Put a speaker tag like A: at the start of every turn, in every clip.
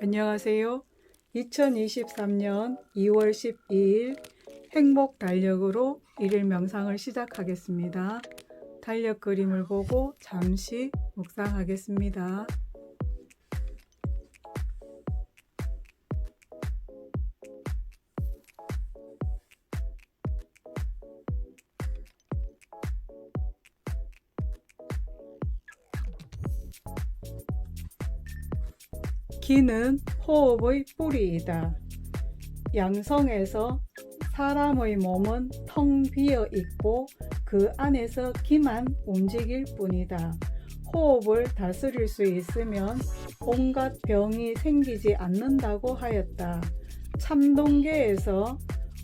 A: 안녕하세요. 2023년 2월 12일 행복 달력으로 일일 명상을 시작하겠습니다. 달력 그림을 보고 잠시 묵상하겠습니다. 기는 호흡의 뿌리이다. 양성에서 사람의 몸은 텅 비어 있고 그 안에서 기만 움직일 뿐이다. 호흡을 다스릴 수 있으면 온갖 병이 생기지 않는다고 하였다. 참동계에서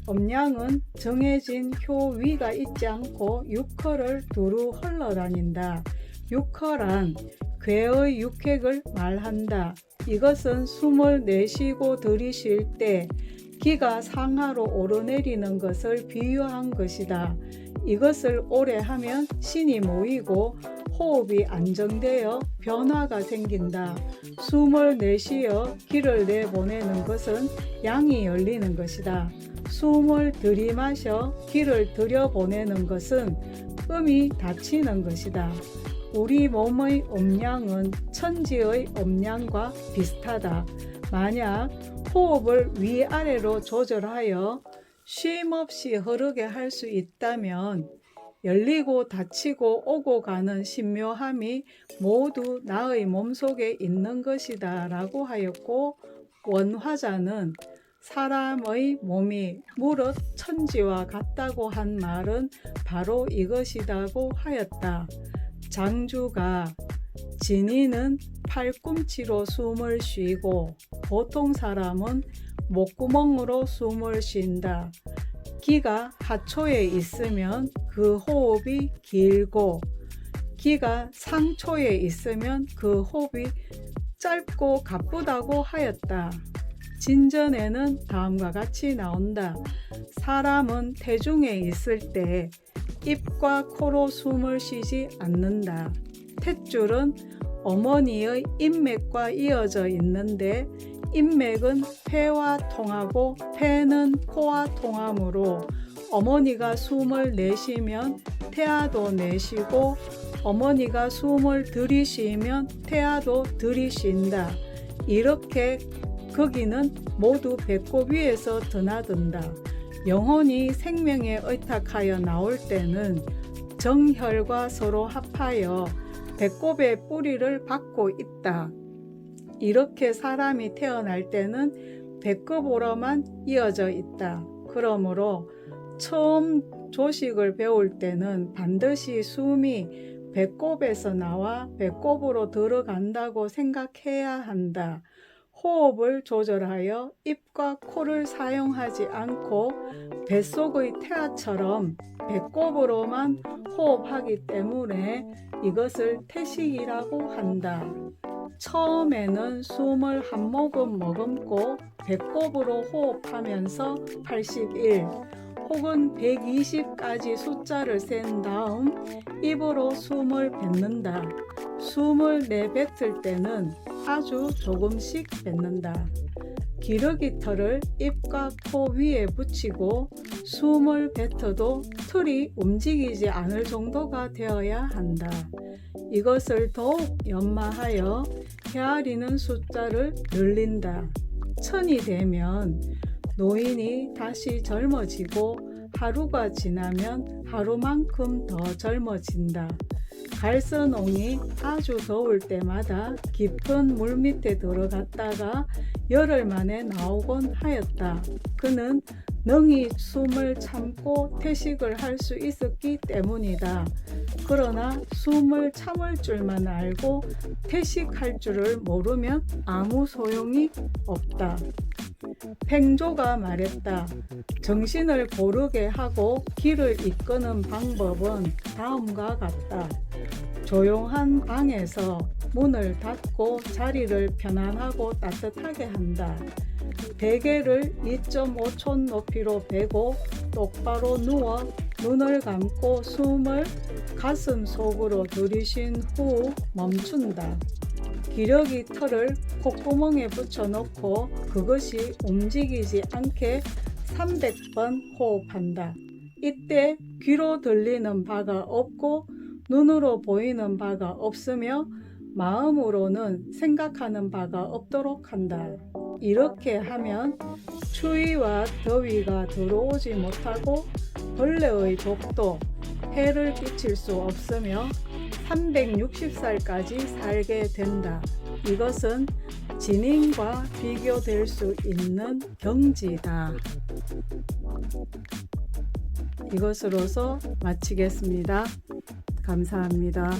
A: 음양은 정해진 효위가 있지 않고 육허를 두루 흘러다닌다. 육허란 괴의 육획을 말한다. 이것은 숨을 내쉬고 들이쉴 때 기가 상하로 오르내리는 것을 비유한 것이다. 이것을 오래 하면 신이 모이고 호흡이 안정되어 변화가 생긴다. 숨을 내쉬어 기를 내보내는 것은 양이 열리는 것이다. 숨을 들이마셔 기를 들여보내는 것은 음이 닫히는 것이다. 우리 몸의 음량은 천지의 음량과 비슷하다. 만약 호흡을 위아래로 조절하여 쉼 없이 흐르게 할 수 있다면 열리고 닫히고 오고 가는 신묘함이 모두 나의 몸속에 있는 것이다 라고 하였고 원화자는 사람의 몸이 무릇 천지와 같다고 한 말은 바로 이것이다고 하였다. 장주가 진이는 팔꿈치로 숨을 쉬고 보통 사람은 목구멍으로 숨을 쉰다. 기가 하초에 있으면 그 호흡이 길고 기가 상초에 있으면 그 호흡이 짧고 가쁘다고 하였다. 진전에는 다음과 같이 나온다. 사람은 태중에 있을 때 입과 코로 숨을 쉬지 않는다. 탯줄은 어머니의 인맥과 이어져 있는데 인맥은 폐와 통하고 폐는 코와 통하므로 어머니가 숨을 내쉬면 태아도 내쉬고 어머니가 숨을 들이쉬면 태아도 들이쉰다. 이렇게 거기는 모두 배꼽 위에서 드나든다. 영혼이 생명에 의탁하여 나올 때는 정혈과 서로 합하여 배꼽의 뿌리를 받고 있다. 이렇게 사람이 태어날 때는 배꼽으로만 이어져 있다. 그러므로 처음 조식을 배울 때는 반드시 숨이 배꼽에서 나와 배꼽으로 들어간다고 생각해야 한다. 호흡을 조절하여 입과 코를 사용하지 않고 뱃속의 태아처럼 배꼽으로만 호흡하기 때문에 이것을 태식이라고 한다. 처음에는 숨을 한 모금 머금고 배꼽으로 호흡하면서 81 혹은 120까지 숫자를 센 다음 입으로 숨을 뱉는다. 숨을 내뱉을 때는 아주 조금씩 뱉는다. 기러기 털을 입과 코 위에 붙이고 숨을 뱉어도 털이 움직이지 않을 정도가 되어야 한다. 이것을 더욱 연마하여 헤아리는 숫자를 늘린다. 천이 되면 노인이 다시 젊어지고 하루가 지나면 하루만큼 더 젊어진다. 갈선옹이 아주 더울 때마다 깊은 물 밑에 들어갔다가 열흘 만에 나오곤 하였다. 그는 능히 숨을 참고 퇴식을 할 수 있었기 때문이다. 그러나 숨을 참을 줄만 알고 퇴식할 줄을 모르면 아무 소용이 없다. 팽조가 말했다. 정신을 고르게 하고 길을 이끄는 방법은 다음과 같다. 조용한 방에서 문을 닫고 자리를 편안하고 따뜻하게 한다. 베개를 2.5촌 높이로 베고 똑바로 누워 눈을 감고 숨을 가슴 속으로 들이신 후 멈춘다. 기러기 털을 콧구멍에 붙여놓고 그것이 움직이지 않게 300번 호흡한다. 이때 귀로 들리는 바가 없고 눈으로 보이는 바가 없으며 마음으로는 생각하는 바가 없도록 한다. 이렇게 하면 추위와 더위가 들어오지 못하고 벌레의 독도 해를 끼칠 수 없으며 360살까지 살게 된다. 이것은 진인과 비교될 수 있는 경지다. 이것으로서 마치겠습니다. 감사합니다.